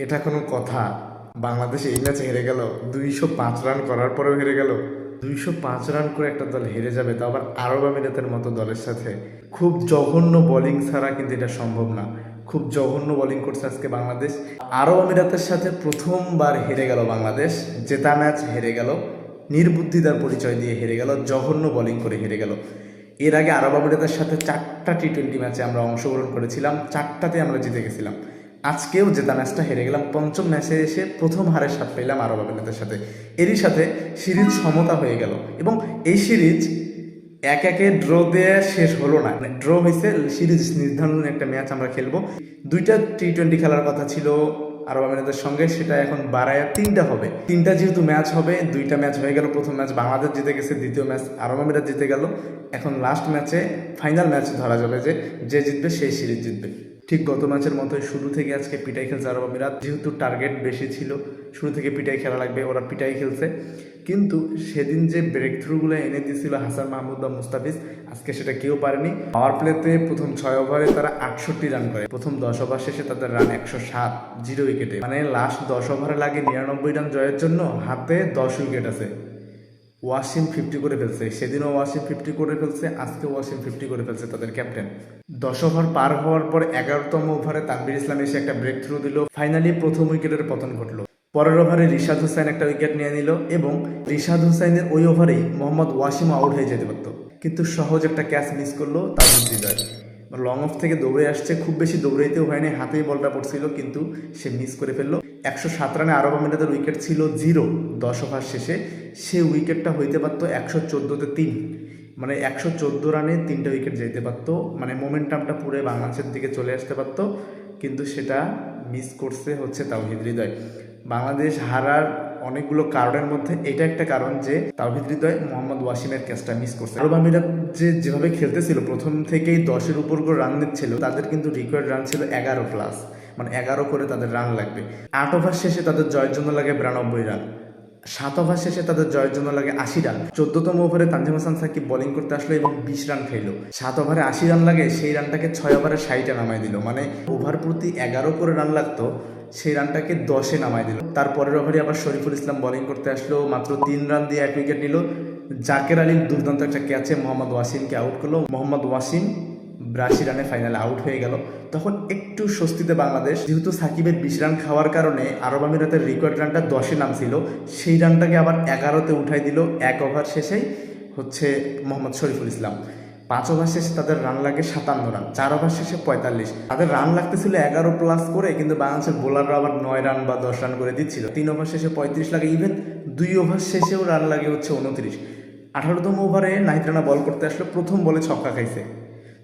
এটা কোনো কথা। বাংলাদেশ এই ম্যাচে হেরে গেল। দুইশো পাঁচ রান করার পরেও হেরে গেল। দুইশো পাঁচ রান করে একটা দল হেরে যাবে তো আবার আরব আমিরাতের মতো দলের সাথে। খুব জঘন্য বোলিং ছাড়া কিন্তু এটা সম্ভব না। খুব জঘন্য বোলিং করছে আজকে বাংলাদেশ। আরব আমিরাতের সাথে প্রথমবার হেরে গেল বাংলাদেশ। জেতা ম্যাচ হেরে গেল। নির্বুদ্ধিতার পরিচয় দিয়ে হেরে গেল। জঘন্য বোলিং করে হেরে গেল। এর আগে আরব আমিরাতের সাথে চারটা টি টোয়েন্টি ম্যাচে আমরা অংশগ্রহণ করেছিলাম। চারটাতে আমরা জিতে গেছিলাম। আজকেও জেতা ম্যাচটা হেরে গেলাম। পঞ্চম ম্যাচে এসে প্রথম হারে স্বাদ পেলাম আরব আমিরাতের সাথে। এরই সাথে সিরিজ সমতা হয়ে গেল এবং এই সিরিজ এক একে ড্র দিয়ে শেষ হলো না। মানে ড্র হয়েছে, সিরিজ নির্ধারণ একটা ম্যাচ আমরা খেলব। দুইটা টি টোয়েন্টি খেলার কথা ছিল আরব আমিরাতের সঙ্গে সেটা এখন বাড়ায় তিনটা হবে। তিনটা যেহেতু ম্যাচ হবে, দুইটা ম্যাচ হয়ে গেল, প্রথম ম্যাচ বাংলাদেশ জিতে গেছে, দ্বিতীয় ম্যাচ আরব আমিরাত জিতে গেল। এখন লাস্ট ম্যাচে ফাইনাল ম্যাচ ধরা যাবে যে যে জিতবে সেই সিরিজ জিতবে। ঠিক গত ম্যাচের মতোই শুরু থেকে আজকে পিটাই খেলছে আরব আমিরাত যেহেতু টার্গেট বেশি ছিল, শুরু থেকে পিটাই খেলা লাগবে, ওরা পিটাই খেলছে। কিন্তু সেদিন যে ব্রেক থ্রুগুলো এনে দিয়েছিল হাসান মাহমুদ বা মুস্তাফিজ, আজকে সেটা কেউ পারেনি। পাওয়ার প্লেতে প্রথম ছয় ওভারে তারা আটষট্টি রান করে। প্রথম দশ ওভার শেষে তাদের রান একশো সাত জিরো উইকেটে মানে লাস্ট দশ ওভারে লাগে নিরানব্বই রান জয়ের জন্য হাতে দশ উইকেট আছে। ওয়াসিম ফিফটি করে ফেলছে। সেদিনও ওয়াসিম ফিফটি করে ফেলছে, আজকে ওয়াসিম ফিফটি করে ফেলছে তাদের ক্যাপ্টেন দশ ওভার পার হওয়ার পর এগারোতম ওভারে তানবির ইসলাম এসে একটা ব্রেক থ্রু দিল। ফাইনালি প্রথম উইকেটের পতন ঘটলো। পরের ওভারে রিশাদ হোসেন একটা উইকেট নিয়ে নিল এবং রিশাদ হোসেনের ওই ওভারেই মোহাম্মদ ওয়াসিম আউট হয়ে যেতে পারত। কিন্তু সহজ একটা ক্যাচ মিস করল তামিম হৃদয়। লং অফ থেকে দৌড়ে আসছে, খুব বেশি দৌড়াইতেও হয়নি, হাতেই বলটা পড়ছিল, কিন্তু সে মিস করে ফেলল। একশো সাত রানে আরব আমিরাতের উইকেট ছিল জিরো দশ ওভার শেষে। সে উইকেটটা হইতে পারতো একশো চোদ্দোতে তিন। মানে একশো চোদ্দ রানে তিনটা উইকেট যেতে পারতো। মানে মোমেন্টামটা পুরো বাংলাদেশের দিকে চলে আসতে পারতো, কিন্তু সেটা মিস করছে হচ্ছে তাওহিদ হৃদয়। বাংলাদেশ হারার অনেকগুলো কারণের মধ্যে এটা একটা কারণ যে তাওহিদ হৃদয় মোহাম্মদ ওয়াসিমের ক্যাচটা মিস করছে। আরব আমিরাত যে যেভাবে খেলতেছিল, প্রথম থেকেই দশের উপর করে রান দিচ্ছিল, তাদের কিন্তু রিকোয়ার্ড রান ছিল এগারো প্লাস মানে এগারো করে তাদের রান লাগবে। আট ওভার শেষে তাদের জয়ের জন্য লাগে বিরানব্বই রান সাত ওভার শেষে তাদের জয়ের জন্য লাগে আশি রান চোদ্দতম ওভারে তানজিম হাসান সাকিব বোলিং করতে আসলো এবং বিশ রান খাইলো সাত ওভারে আশি রান লাগে, সেই রানটাকে ছয় ওভারে ষাটে নামাই দিল। মানে ওভার প্রতি এগারো করে রান লাগতো সেই রানটাকে দশে নামায় দিল। তারপরের ওভারে আবার শরীফুল ইসলাম বোলিং করতে আসলো, মাত্র তিন রান দিয়ে এক উইকেট নিল। জাকের আলীর দুর্দান্ত একটা ক্যাচে মোহাম্মদ ওয়াসিমকে আউট করল। মোহাম্মদ ওয়াসিম বিরাশি রানে ফাইনালে আউট হয়ে গেল। তখন একটু স্বস্তিতে বাংলাদেশ, যেহেতু সাকিবের বিশ রান খাওয়ার কারণে আরব আমিরাতের রেকর্ড রানটা দশে নামছিল, সেই রানটাকে আবার এগারোতে উঠাই দিল এক ওভার শেষেই হচ্ছে মোহাম্মদ শরীফুল ইসলাম। পাঁচ ওভার শেষে তাদের রান লাগে সাতান্ন রান চার ওভার শেষে পঁয়তাল্লিশ। তাদের রান লাগতেছিল এগারো প্লাস করে, কিন্তু বাংলাদেশের বোলাররা আবার নয় রান বা দশ রান করে দিচ্ছিল। তিন ওভার শেষে পঁয়ত্রিশ লাগে ইভেন দুই ওভার শেষেও রান লাগে হচ্ছে উনত্রিশ। আঠারোতম ওভারে নাহিদ রানা বল করতে আসলে, প্রথম বলে ছক্কা খাইছে।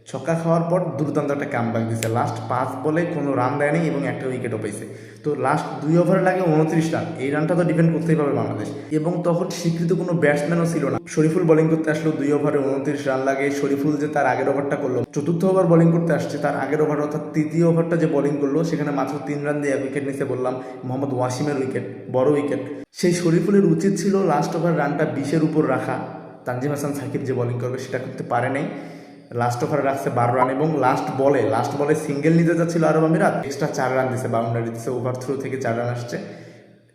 ছক্কা খাওয়ার পর দুর্দান্ত একটা কাম কামব্যাক দিয়েছে লাস্ট পাঁচ বলে কোনো রান দেয়নি এবং একটা উইকেটও পেয়েছে তো লাস্ট দুই ওভারে লাগে উনত্রিশ রান এই রানটা তো ডিপেন্ড করতেই পারবে বাংলাদেশ। এবং তখন স্বীকৃত কোনো ব্যাটসম্যানও ছিল না। শরীফুল বোলিং করতে আসলো দুই ওভারে উনত্রিশ রান লাগে। শরীফুল যে তার আগের ওভারটা করল, চতুর্থ ওভার বোলিং করতে আসছে, তার আগের ওভার অর্থাৎ তৃতীয় ওভারটা যে বোলিং করল, সেখানে মাত্র তিন রান দিয়ে এক উইকেট নিতে বললাম মোহাম্মদ ওয়াসিমের উইকেট বড় উইকেট সেই শরীফুলের উচিত ছিল লাস্ট ওভার রানটা বিশের উপর রাখা। তানজিম হাসান সাকিব যে বোলিং করবে সেটা করতে পারে নাই। লাস্ট ওভারে রাখছে বারো রান এবং লাস্ট বলে লাস্ট বলে সিঙ্গেল নিতে যাচ্ছিল আরব আমিরাত। এক্সট্রা চার রান দিছে বাউন্ডারি দিছে ওভার থ্রু থেকে চার রান আসছে।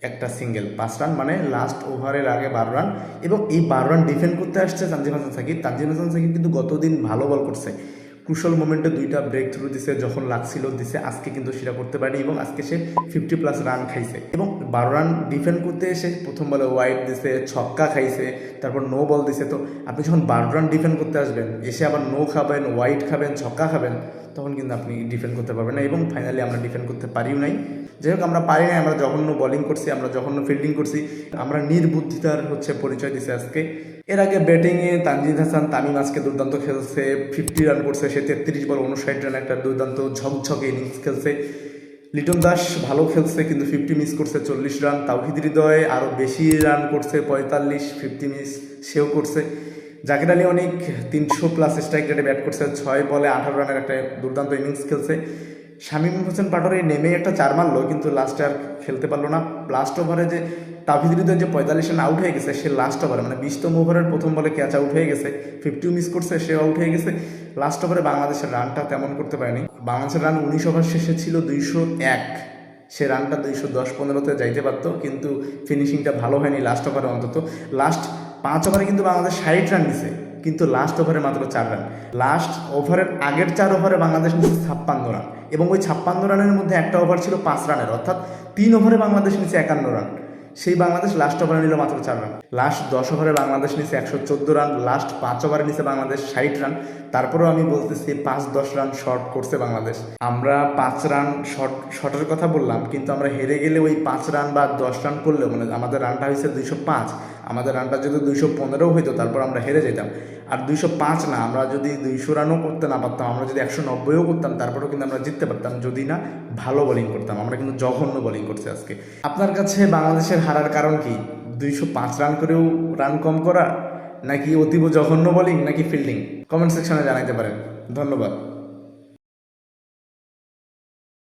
একটা সিঙ্গেল পাঁচ রান মানে লাস্ট ওভারের আগে বারো রান এবং এই বারো রান ডিফেন্ড করতে আসছে তানজিম হাসান সাকিব। তানজিম হাসান সাকিব কিন্তু গতদিন ভালো বল করছে। ক্রুশাল মোমেন্টে দুইটা ব্রেক থ্রু দিছে, যখন লাগছিল দিছে। আজকে কিন্তু সেটা করতে পারেনি এবং আজকে সে ফিফটি প্লাস রান খাইছে। এবং বারো রান ডিফেন্ড করতে এসে প্রথম বলে ওয়াইড দিছে, ছক্কা খাইছে, তারপর নো বল দিছে। তো আপনি যখন বারো রান ডিফেন্ড করতে আসবেন, এসে আবার নো খাবেন ওয়াইড খাবেন, ছক্কা খাবেন তখন কিন্তু আপনি ডিফেন্ড করতে পারবেন না এবং ফাইনালি আমরা ডিফেন্ড করতে পারিও নাই। যাই হোক, আমরা পারি নাই, আমরা জঘন্য বোলিং করছি, আমরা জঘন্য ফিল্ডিং করছি। আমরা নির্বুদ্ধিতার হচ্ছে পরিচয় দিছে আজকে। এর আগে ব্যাটিংয়ে তানজিদ হাসান তামিম আজকে দুর্দান্ত খেলছে ফিফটি রান করছে, সে তেত্রিশ বল উনষাট রান একটা দুর্দান্ত ঝকঝকে ইনিংস খেলছে। লিটন দাস ভালো খেলছে, কিন্তু ফিফটি মিস করছে, চল্লিশ রান তাওহিদ হৃদয় আরও বেশি রান করছে, পঁয়তাল্লিশ ফিফটি মিস সেও করছে। জাকির আলী অনেক তিনশো প্লাস স্ট্রাইক রেটে ব্যাট করছে, ছয় বলে আঠারো রানের একটা দুর্দান্ত ইনিংস খেলছে। শামীম হোসেন পাটোয়ারি নেমে একটা চার মারলো, কিন্তু লাস্টে আর খেলতে পারল না। লাস্ট ওভারে যে তাহিদ হৃদয় যে পঁয়তাল্লিশ রান আউট হয়ে গেছে, সে লাস্ট ওভারে মানে বিশতম ওভারের প্রথম বলে ক্যাচ আউট হয়ে গেছে। ফিফটিও মিস করছে সে আউট হয়ে গেছে। লাস্ট ওভারে বাংলাদেশের রানটা তেমন করতে পারেনি। বাংলাদেশের রান উনিশ ওভার শেষে ছিল দুইশো এক। সে রানটা দুইশো দশ পনেরোতে যাইতে পারতো, কিন্তু ফিনিশিংটা ভালো হয়নি লাস্ট ওভারে অন্তত। লাস্ট পাঁচ ওভারে কিন্তু বাংলাদেশ ষাট রান দিছে কিন্তু লাস্ট ওভারে মাত্র চার রান লাস্ট ওভারের আগের চার ওভারে বাংলাদেশ নিচ্ছে ছাপ্পান্ন রান এবং ওই ছাপ্পান্ন রানের মধ্যে একটা ওভার ছিল পাঁচ রানের অর্থাৎ তিন ওভারে বাংলাদেশ নিচ্ছে একান্ন রান সেই বাংলাদেশ লাস্ট ওভারে নিল মাত্র চার রান লাস্ট দশ ওভারে বাংলাদেশ নিচ্ছে একশো চোদ্দ রান লাস্ট পাঁচ ওভারে নিচ্ছে বাংলাদেশ ষাট রান তারপরেও আমি বলতেছি পাঁচ দশ রান শর্ট করছে বাংলাদেশ। আমরা পাঁচ রান শর্ট শর্টের কথা বললাম, কিন্তু আমরা হেরে গেলে ওই পাঁচ রান বা দশ রান করলেও মানে আমাদের রানটা হয়েছে দুইশো পাঁচ। আমাদের রানটা যদি দুইশো পনেরো হইতো, তারপর আমরা হেরে যেতাম। আর দুইশো পাঁচ না, আমরা যদি দুইশো রানও করতে না পারতাম, আমরা যদি একশো নব্বইও করতাম, তারপরেও কিন্তু আমরা জিততে পারতাম। যদি না, ভালো বোলিং করতাম। আমরা কিন্তু জঘন্য বোলিং করছি আজকে। আপনার কাছে বাংলাদেশের হারার কারণ কি? দুইশো পাঁচ রান করেও রান কম করা, নাকি অতীব জঘন্য বোলিং নাকি ফিল্ডিং কমেন্ট সেকশনে জানাইতে পারেন। ধন্যবাদ।